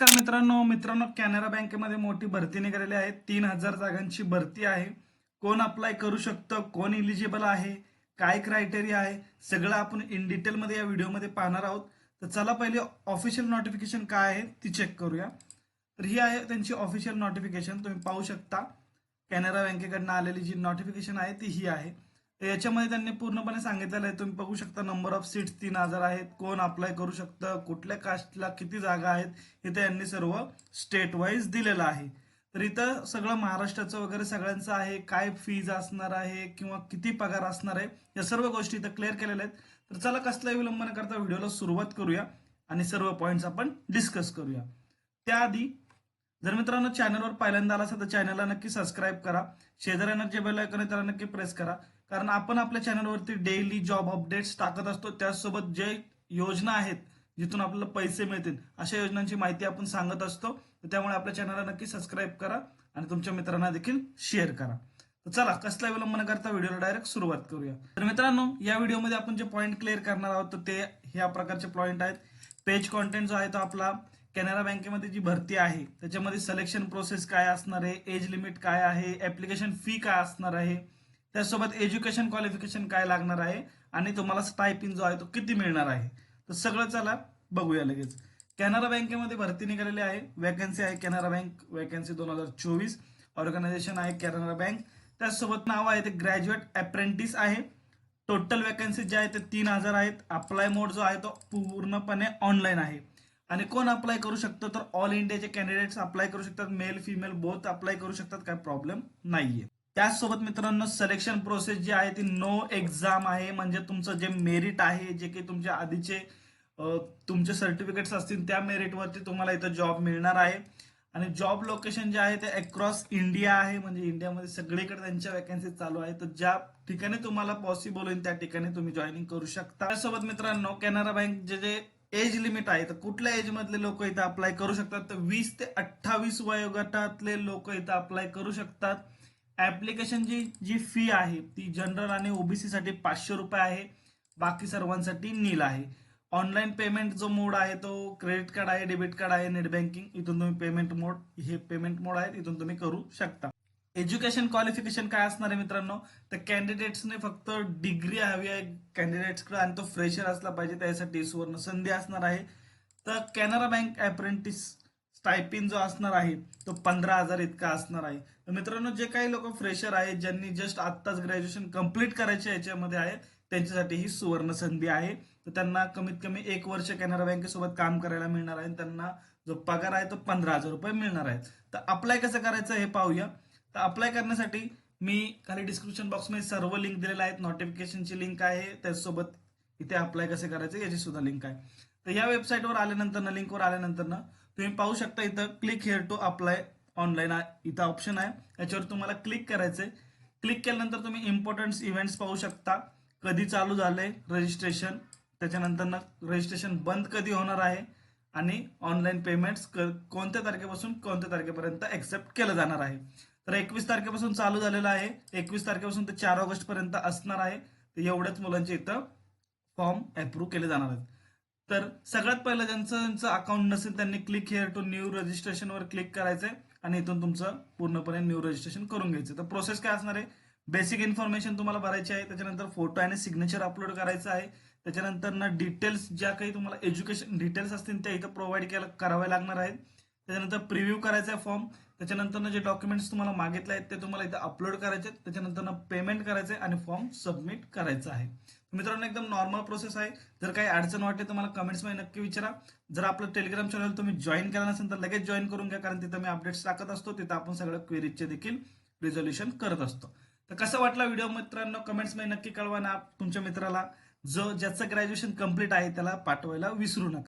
नमस्कार मित्रांनो मित्रांनो कॅनरा बँकेमध्ये मोठी भरती निघालेली आहे. तीन हजार जागांची भरती आहे. कोण अप्लाय करू शकतं कोण इलिजिबल आहे काय क्रायटेरिया आहे सगळं आपण इन डिटेलमध्ये या व्हिडिओमध्ये पाहणार आहोत. तर चला पहिले ऑफिशियल नोटिफिकेशन काय आहे ती चेक करूया. तर ही आहे त्यांची ऑफिशियल नोटिफिकेशन तुम्ही पाहू शकता. कॅनरा बँकेकडनं आलेली जी नोटिफिकेशन आहे ती ही आहे. तर याच्यामध्ये त्यांनी पूर्णपणे सांगितलेलं आहे तुम्ही बघू शकता नंबर ऑफ सीट्स तीन हजार आहेत कोण अप्लाय करू शकतं कुठल्या कास्टला किती जागा आहेत इथे यांनी सर्व स्टेट वाईज दिलेलं आहे. तर इथं सगळं महाराष्ट्राचं वगैरे सगळ्यांचं आहे काय फीज असणार आहे किंवा किती पगार असणार आहे या सर्व गोष्टी इथं क्लिअर केलेल्या आहेत. तर चला कसलाही विलंब न करता व्हिडिओला सुरुवात करूया आणि सर्व पॉईंट्स आपण डिस्कस करूया. त्याआधी जर मित्रांनो चॅनलवर पहिल्यांदा आला असेल तर चॅनलला नक्की सबस्क्राईब करा. शेजाऱ्यांना जे बेल ऐकून त्याला नक्की प्रेस करा. कारण आपण आपल्या चॅनलवरती डेली जॉब अपडेट्स टाकत असतो. त्याचसोबत जे योजना आहेत जिथून आपल्याला पैसे मिळतील अशा योजनांची माहिती आपण सांगत असतो. तर त्यामुळे आपल्या चॅनलला नक्की सबस्क्राईब करा आणि तुमच्या मित्रांना देखील शेअर करा. तर चला कसला विलंब न करता व्हिडिओला डायरेक्ट सुरुवात करूया. तर मित्रांनो या व्हिडिओमध्ये आपण जे पॉईंट क्लिअर करणार आहोत तर ते ह्या प्रकारचे पॉईंट आहेत. पेज कॉन्टेंट जो आहे तो आपला कॅनरा बँकेमध्ये जी भरती आहे त्याच्यामध्ये सिलेक्शन प्रोसेस काय असणार आहे एज लिमिट काय आहे ऍप्लिकेशन फी काय असणार आहे त्यासोबत एज्युकेशन क्वालिफिकेशन काय लागणार आहे आणि तुम्हाला स्टायपिंग जो आहे तो किती मिळणार आहे. तर सगळं चला बघूया लगेच. कॅनरा बँकेमध्ये भरती निघालेली आहे वॅकन्सी आहे कॅनरा बँक वॅकन्सी दोन हजार चोवीस ऑर्गनायझेशन आहे कॅनरा बँक. त्याचसोबत नाव आहे ते ग्रॅज्युएट अप्रेंटिस आहे. टोटल वॅकन्सी जे आहे ते तीन हजार आहेत. अप्लाय मोड जो आहे तो पूर्णपणे ऑनलाईन आहे. आणि कोण अप्लाय करू शकतो? तर ऑल इंडियाचे कॅन्डिडेट्स अप्लाय करू शकतात. मेल फिमेल बोथ अप्लाय करू शकतात. काय प्रॉब्लेम नाहीये. त्याचसोबत मित्रांनो सिलेक्शन प्रोसेस जी आहे ती नो एक्झाम आहे. म्हणजे तुमचं जे मेरिट आहे जे काही तुमच्या आधीचे तुमचे सर्टिफिकेट्स असतील त्या मेरिटवरती तुम्हाला इथं जॉब मिळणार आहे. आणि जॉब लोकेशन जे आहे ते अक्रॉस इंडिया आहे. म्हणजे इंडियामध्ये सगळीकडे त्यांच्या वॅकन्सी चालू आहे तर ज्या ठिकाणी तुम्हाला पॉसिबल होईल त्या ठिकाणी तुम्ही जॉईनिंग करू शकता. त्यासोबत मित्रांनो कॅनरा बँक जे जे एज लिमिट आहे. तर कुठल्या एज मधले लोक इथं अप्लाय करू शकतात? तर वीस ते अठ्ठावीस वयोगटातले लोक इथं अप्लाय करू शकतात. ऍप्लिकेशनची जी फी आहे ती जनरल आणि ओबीसी साठी पाचशे रुपये आहे. बाकी सर्वांसाठी नील आहे. ऑनलाईन पेमेंट जो मोड आहे तो क्रेडिट कार्ड आहे डेबिट कार्ड आहे नेट बँकिंग इथून तुम्ही पेमेंट मोड हे पेमेंट मोड आहेत इथून तुम्ही करू शकता. एज्युकेशन क्वालिफिकेशन काय असणार आहे मित्रांनो? तर कॅन्डिडेट्सने फक्त डिग्री हवी आहे. कॅन्डिडेट्सकडे आणि तो फ्रेशर असला पाहिजे. त्यासाठी सुवर्ण संधी असणार आहे. तर कॅनरा बँक अप्रेंटिस स्टायपिन जो असणार आहे तो पंधरा हजार इतका असणार आहे. तर मित्रांनो जे काही लोक फ्रेशर आहेत ज्यांनी जस्ट आत्ताच ग्रॅज्युएशन कंप्लीट करायचे याच्यामध्ये आहे त्यांच्यासाठी ही सुवर्ण संधी आहे. तर त्यांना कमीत कमी एक वर्ष कॅनरा बँकेसोबत काम करायला मिळणार आहे. त्यांना जो पगार आहे तो पंधरा हजार रुपये मिळणार आहे. तर अप्लाय कसं करायचं हे पाहूया. तर अप्लाय करण्यासाठी मी खाली डिस्क्रिप्शन बॉक्समध्ये सर्व लिंक दिलेल्या आहेत. नोटिफिकेशनची लिंक आहे. त्याचसोबत इथे अप्लाय कसे करायचे याची सुद्धा लिंक आहे. तर या वेबसाईटवर आल्यानंतर ना लिंकवर आल्यानंतर ना तुम्ही पाहू शकता इथं click here to apply online इथं ऑप्शन आहे. याच्यावर तुम्हाला क्लिक करायचंय. क्लिक केल्यानंतर तुम्ही इम्पॉर्टंट इव्हेंट्स पाहू शकता. कधी चालू झालंय रजिस्ट्रेशन त्याच्यानंतर ना रजिस्ट्रेशन बंद कधी होणार आहे? आणि ऑनलाईन पेमेंट्स कोणत्या तारखेपासून कोणत्या तारखेपर्यंत एक्सेप्ट केलं जाणार आहे? तर एकवीस तारखेपासून चालू झालेलं आहे. एकवीस तारखेपासून ते चार ऑगस्ट पर्यंत असणार आहे. तर एवढ्याच मुलांचे इथं फॉर्म अप्रूव्ह केले जाणार आहेत. तर सगळ्यात पहिलं ज्यांचं ज्यांचं अकाउंट नसेल त्यांनी क्लिक हेअर टू न्यू रजिस्ट्रेशनवर क्लिक करायचंय आणि इथून तुमचं पूर्णपणे न्यू रजिस्ट्रेशन करून घ्यायचं तर प्रोसेस काय असणार आहे? बेसिक इन्फॉर्मेशन तुम्हाला भरायची आहे. त्याच्यानंतर फोटो आणि सिग्नेचर अपलोड करायचं आहे. त्याच्यानंतर ना डिटेल्स ज्या काही तुम्हाला एज्युकेशन डिटेल्स असतील त्या इथं प्रोव्हाइड केलं कराव्या लागणार आहेत. त्याच्यानंतर प्रिव्ह्यू करायचा आहे फॉर्म त्याच्यानंतर जे डॉक्युमेंट्स तुम्हाला मागितले आहेत ते तुम्हाला इथं अपलोड करायचे आहेत. त्याच्यानंतर पेमेंट करायचे आणि फॉर्म सबमिट करायचा आहे. मित्रांनो एकदम नॉर्मल प्रोसेस आहे. जर काही अडचण वाटते तर मला कमेंट्समध्ये नक्की विचारा. जर आपलं टेलिग्राम चॅनल तुम्ही जॉईन केला नसेल तर लगेच जॉईन करून घ्या कारण तिथं मी अपडेट्स टाकत असतो. तिथं आपण सगळं क्वेरीजचे देखील रिझोल्युशन करत असतो. तर कसं वाटला व्हिडिओ मित्रांनो? कमेंट्समध्ये नक्की कळवा ना तुमच्या मित्राला. जो ज्याचं ग्रॅज्युएशन कंप्लीट आहे त्याला पाठवायला विसरू नका.